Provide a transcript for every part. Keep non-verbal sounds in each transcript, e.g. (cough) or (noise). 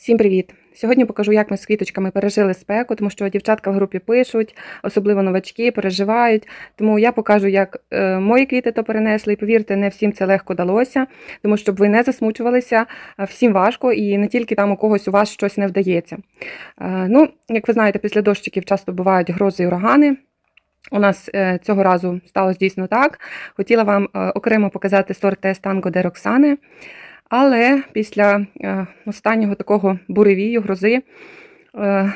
Всім привіт! Сьогодні покажу, як ми з квіточками пережили спеку, тому що дівчатка в групі пишуть, особливо новачки, переживають. Тому я покажу, як е, мої квіти то перенесли. І повірте, не всім це легко далося, тому щоб ви не засмучувалися, всім важко і не тільки там у когось у вас щось не вдається. Е, ну, як ви знаєте, після дощиків часто бувають грози і урагани. У нас е, цього разу сталося дійсно так. Хотіла вам е, окремо показати сорт Тест Танго де Роксани. Але після е, останнього такого буревію, грози, е,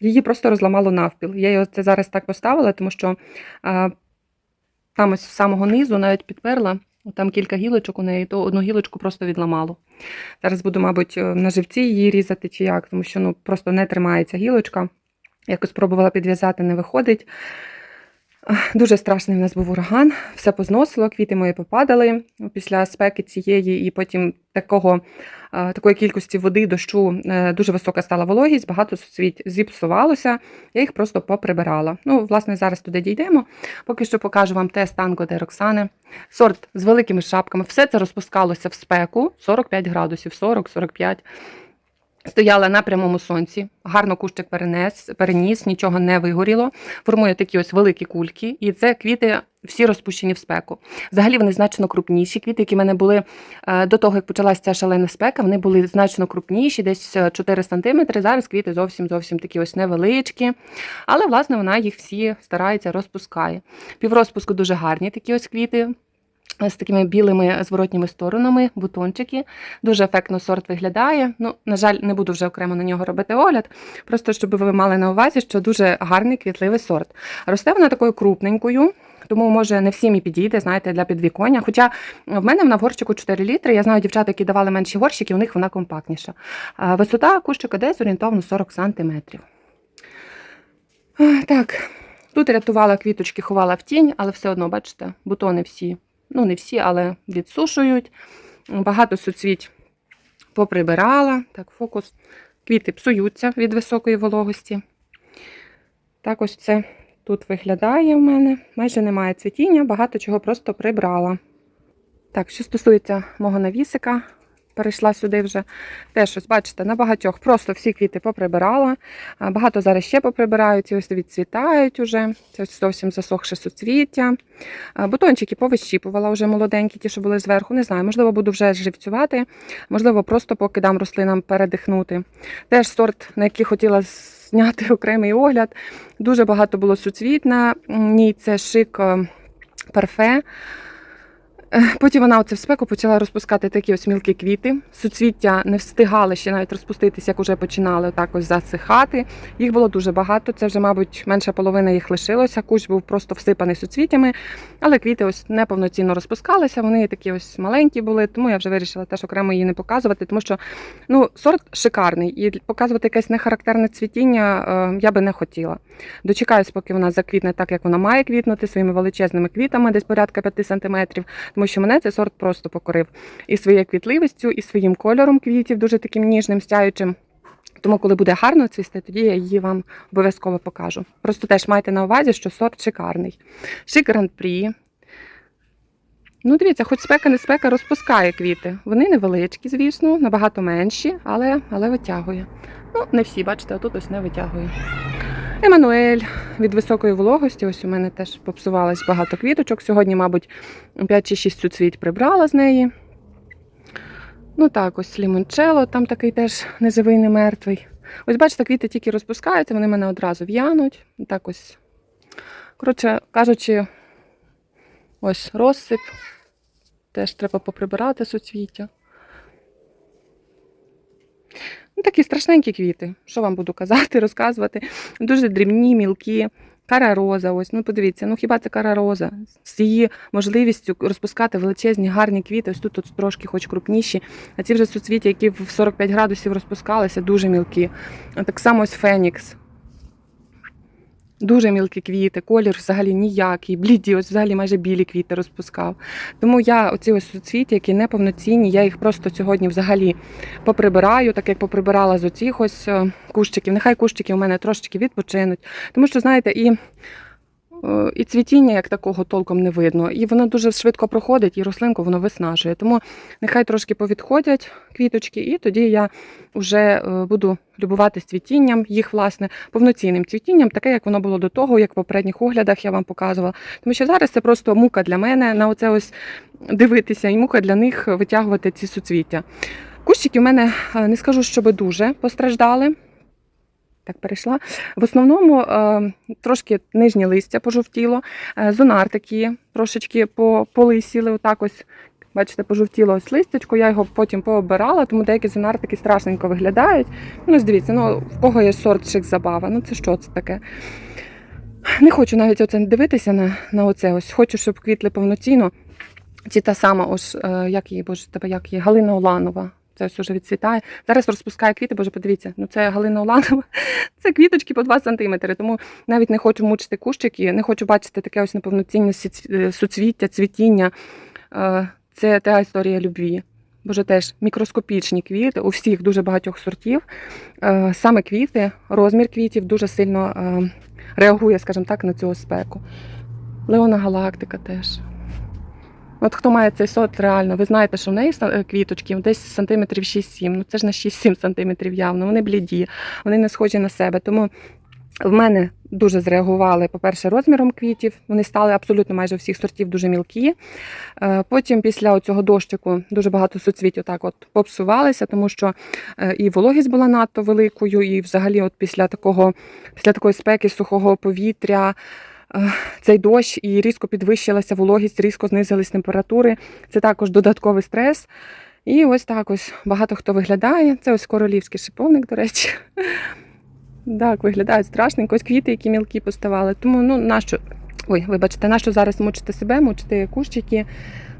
її просто розламало навпіл. Я її це зараз так поставила, тому що е, там ось з самого низу навіть підперла, там кілька гілочок у неї, то одну гілочку просто відламало. Зараз буду, мабуть, на живці її різати чи як, тому що ну, просто не тримається гілочка. Якось спробувала підв'язати, не виходить. (laughs) Дуже страшний в нас був ураган, все позносило, квіти мої попадали після спеки цієї, і потім такого, е, такої кількості води, дощу е, дуже висока стала вологість, багато суцвіть зіпсувалося, я їх просто поприбирала. Ну, власне, зараз туди дійдемо. Поки що покажу вам тест Танго де Роксани. Сорт з великими шапками. Все це розпускалося в спеку 45 градусів, 40-45. Стояла на прямому сонці, гарно кущик перенес, переніс, нічого не вигоріло. Формує такі ось великі кульки, і це квіти всі розпущені в спеку. Взагалі вони значно крупніші. Квіти, які в мене були е, до того, як почалася ця шалена спека, вони були значно крупніші, десь е, 4 см. Зараз квіти зовсім зовсім такі ось невеличкі. Але, власне, вона їх всі старається розпускає. Піврозпуску дуже гарні такі ось квіти з такими білими зворотніми сторонами, бутончики. Дуже ефектно сорт виглядає. Ну, на жаль, не буду вже окремо на нього робити огляд, просто щоб ви мали на увазі, що дуже гарний квітливий сорт. Росте вона такою крупненькою. Тому, може, не всім і підійде, знаєте, для підвіконня. Хоча в мене вона в горщику 4 літри. Я знаю дівчат, які давали менші горщики, у них вона компактніша. Висота кущика десь орієнтовно 40 см. Так, тут рятувала квіточки, ховала в тінь, але все одно, бачите, бутони всі ну не всі, але відсушують. Багато суцвіть поприбирала. Так, фокус. Квіти псуються від високої вологості. Так ось це тут виглядає в мене. Майже немає цвітіння, багато чого просто прибрала. Так, що стосується мого навісика, перейшла сюди вже. Теж, ось, бачите, на багатьох просто всі квіти поприбирала. Багато зараз ще поприбирають, ці ось відцвітають уже. Це ось зовсім засохше суцвіття. Бутончики повищіпувала вже молоденькі, ті, що були зверху. Не знаю, можливо, буду вже живцювати, можливо, просто поки дам рослинам передихнути. Теж сорт, на який хотіла зняти (laughs) окремий огляд. Дуже багато було суцвіт на ній. Це шик е, парфе. Е, Потім вона оце в спеку почала розпускати такі ось мілкі квіти. Суцвіття не встигали ще навіть розпуститися, як вже починали так ось засихати. Їх було дуже багато. Це вже, мабуть, менша половина їх лишилося. Кущ був просто всипаний суцвітями, але квіти ось неповноцінно розпускалися. Вони такі ось маленькі були, тому я вже вирішила теж окремо її не показувати, тому що ну, сорт шикарний і показувати якесь нехарактерне цвітіння е, я би не хотіла. Дочекаюсь, поки вона заквітне так, як вона має квітнути своїми величезними квітами, десь порядка 5 сантиметрів тому що мене цей сорт просто покорив і своєю квітливістю, і своїм кольором квітів, дуже таким ніжним, стяючим. Тому, коли буде гарно цвісти, тоді я її вам обов'язково покажу. Просто теж майте на увазі, що сорт шикарний. Шик гран-прі. Ну, дивіться, хоч спека не спека, розпускає квіти. Вони невеличкі, звісно, набагато менші, але, але витягує. Ну, не всі, бачите, а тут ось не витягує. Еммануель від високої вологості. Ось у мене теж попсувалось багато квіточок. Сьогодні, мабуть, 5 чи 6 суцвіть прибрала з неї. Ну так, ось лімончело, там такий теж неживий, не мертвий. Ось, бачите, квіти тільки розпускаються, вони мене одразу в'януть. Так ось. Коротше кажучи, ось розсип. Теж треба поприбирати суцвіття. Ну, такі страшненькі квіти. Що вам буду казати, (laughs) розказувати? Дуже дрібні, мілкі. Кара роза, ось, ну подивіться, ну хіба це кара роза? З її можливістю розпускати величезні гарні квіти, ось тут, тут трошки хоч крупніші. А ці вже суцвіття, які в 45 градусів розпускалися, дуже мілкі. А Так само ось Фенікс. Дуже мілкі квіти, колір взагалі ніякий, бліді, ось взагалі майже білі квіти розпускав. Тому я оці ось суцвіті, які неповноцінні, я їх просто сьогодні взагалі поприбираю, так як поприбирала з оцих ось е, кущиків. Нехай кущики у мене трошечки відпочинуть. Тому що, знаєте, і І цвітіння як такого толком не видно. І воно дуже швидко проходить, і рослинку воно виснажує. Тому нехай трошки повідходять квіточки, і тоді я вже е, буду любуватись цвітінням, їх власне повноцінним цвітінням, таке, як воно було до того, як в попередніх оглядах я вам показувала. Тому що зараз це просто мука для мене на оце ось дивитися, і мука для них витягувати ці суцвіття. Кущики в мене е, не скажу, щоб дуже постраждали. Так, перейшла. В основному е, трошки нижнє листя пожовтіло, е, зонар такі трошечки по- полисіли, отак ось. Бачите, пожовтіло ось листячко, я його потім пообирала, тому деякі зонартики страшненько виглядають. Ну, ось дивіться, ну в кого є сорт шик забава. Ну це що це таке? Не хочу навіть оце дивитися на, на оце. Ось хочу, щоб квітли повноцінно. Чи та сама, ось е, як її, боже, тебе як її, Галина Уланова. Це уже відцвітає. Зараз розпускає квіти, боже, подивіться. Ну це Галина Уланова. (laughs) Це квіточки по 2 см. Тому навіть не хочу мучити кущики, не хочу бачити таке ось неповноцінне суцвіття, цвітіння. Е, Це та історія любві. Боже, теж мікроскопічні квіти у всіх дуже багатьох сортів. Е, Саме квіти, розмір квітів дуже сильно е, реагує, скажімо так, на цю спеку. Леона Галактика теж. От хто має цей сорт, реально, ви знаєте, що в неї е, квіточки десь сантиметрів 6-7. Ну це ж на 6-7 сантиметрів явно. Вони бліді, вони не схожі на себе. Тому в мене дуже зреагували, по-перше, розміром квітів. Вони стали абсолютно майже всіх сортів дуже мілкі. Е, Потім, після цього дощику, дуже багато суцвіть отак от попсувалися, тому що е, і вологість була надто великою, і взагалі, от після такого, після такої спеки, сухого повітря. Цей дощ і різко підвищилася вологість, різко знизились температури. Це також додатковий стрес. І ось так ось багато хто виглядає. Це ось королівський шиповник, до речі. Так, виглядають страшненько. Ось квіти, які мілкі поставали. Тому ну нащо. Ой, вибачте, нащо зараз мучити себе, мучити кущики.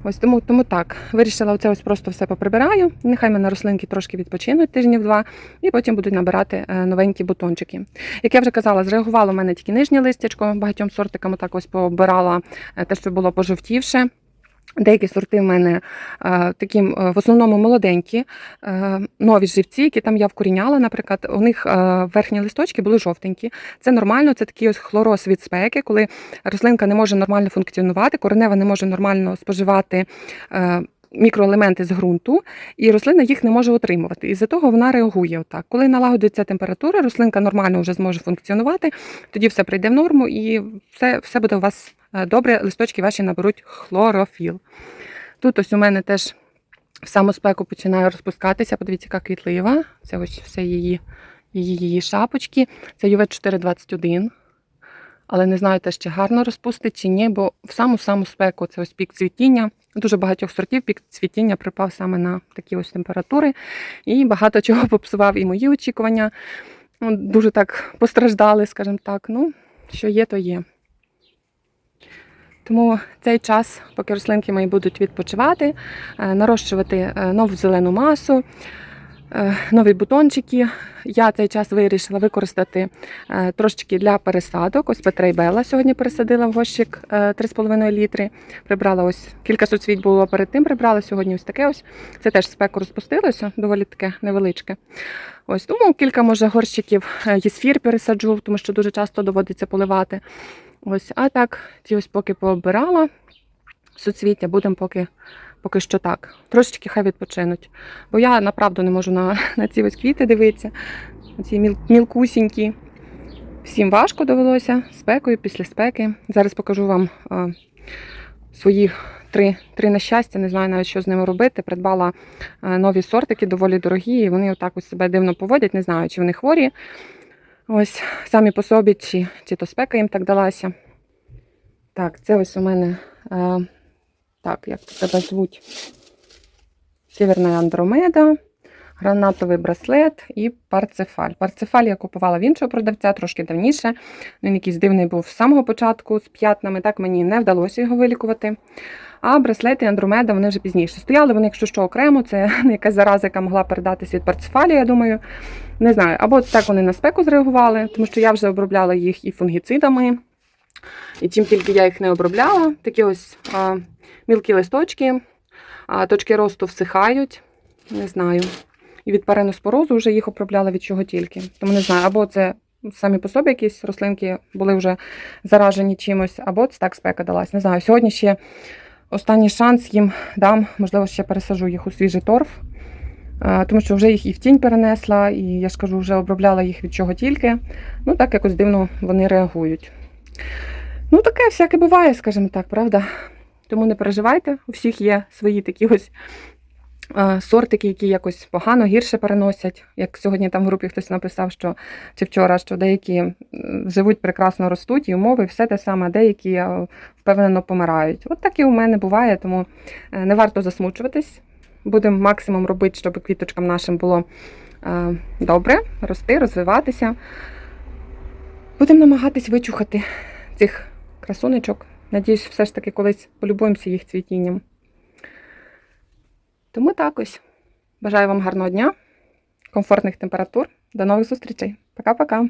Ось тому, тому так. Вирішила оце ось просто все поприбираю. Нехай мене рослинки трошки відпочинуть тижнів два, і потім будуть набирати е, новенькі бутончики. Як я вже казала, зреагувало в мене тільки нижнє листячко, багатьом сортикам так ось пообирала е, те, що було пожовтівше. Деякі сорти в мене е, такі е, в основному молоденькі, е, нові живці, які там я вкоріняла. Наприклад, у них верхні листочки були жовтенькі. Це нормально, це такий ось хлороз від спеки, коли рослинка не може нормально функціонувати, коренева не може нормально споживати. Мікроелементи з ґрунту, і рослина їх не може отримувати. І з-за того вона реагує отак. Коли налагодиться температура, рослинка нормально вже зможе функціонувати, тоді все прийде в норму і все, все буде у вас добре. Листочки ваші наберуть хлорофіл. Тут ось у мене теж в саму спеку починає розпускатися. Подивіться, яка квітлива. Це ось все її, її, її шапочки. Це ювет 421. Але не знаю, теж чи гарно розпустить чи ні, бо в саму саму спеку це ось пік цвітіння. Дуже багатьох сортів пік цвітіння припав саме на такі ось температури. І багато (laughs) чого попсував і мої очікування. Дуже так постраждали, скажімо так. Ну, що є, то є. Тому цей час, поки рослинки мої будуть відпочивати, е, нарощувати е, нову зелену масу, е, нові бутончики. Я цей час вирішила використати трошечки для пересадок. Ось Петра і Белла сьогодні пересадила в горщик е, 3,5 літри. Прибрала ось кілька суцвіть було перед тим. Прибрала сьогодні ось таке ось. Це теж спеку розпустилося, доволі таке невеличке. Ось тому кілька може горщиків єсфір пересаджу, тому що дуже часто доводиться поливати. Ось, а так, ці ось поки пообирала суцвіття, будемо поки, поки що так. Трошечки хай відпочинуть. Бо я направду не можу на, (laughs) на ці ось квіти дивитися. Ці міл, мілкусінькі. Всім важко довелося спекою, після спеки. Зараз покажу вам е, свої три, три нещастя, не знаю навіть, що з ними робити. Придбала е, нові сортики, доволі дорогі, і вони отак ось себе дивно поводять, не знаю, чи вони хворі. Ось самі по собі, чи, чи то спека їм так далася. Так, це ось у мене. Е, так, як тебе звуть? Сіверна Андромеда, гранатовий браслет і парцефаль. Парцефаль я купувала в іншого продавця трошки давніше. Він якийсь дивний був з самого початку з п'ятнами, так мені не вдалося його вилікувати. А браслети Андромеда вони вже пізніше стояли. Вони, якщо що окремо, це (laughs) якась зараза, яка могла передатись від парцефалі, я думаю. Не знаю, або так вони на спеку зреагували, тому що я вже обробляла їх і фунгіцидами. І чим тільки я їх не обробляла, такі ось а, мілкі листочки, а, точки росту всихають. Не знаю. І від пареноспорозу вже їх обробляла від чого тільки. Тому не знаю, або це самі по собі якісь рослинки були вже заражені чимось, або це так спека далась. Не знаю. Сьогодні ще останній шанс їм дам, можливо, ще пересажу їх у свіжий торф. Е, Тому що вже їх і в тінь перенесла, і я ж кажу, вже обробляла їх від чого тільки. Ну, так якось дивно вони реагують. Ну, таке всяке буває, скажімо так, правда? Тому не переживайте, у всіх є свої такі ось сортики, які якось погано, гірше переносять. Як сьогодні там в групі хтось написав, що чи вчора, що деякі живуть прекрасно ростуть, і умови, все те саме, деякі е, впевнено помирають. От так і у мене буває, тому е, не варто засмучуватись. Будемо максимум робити, щоб квіточкам нашим було е, добре, рости, розвиватися. Будемо намагатись вичухати цих красунечок. Надіюсь, все ж таки колись полюбуємося їх цвітінням. Тому так ось. Бажаю вам гарного дня, комфортних температур. До нових зустрічей. Пока-пока.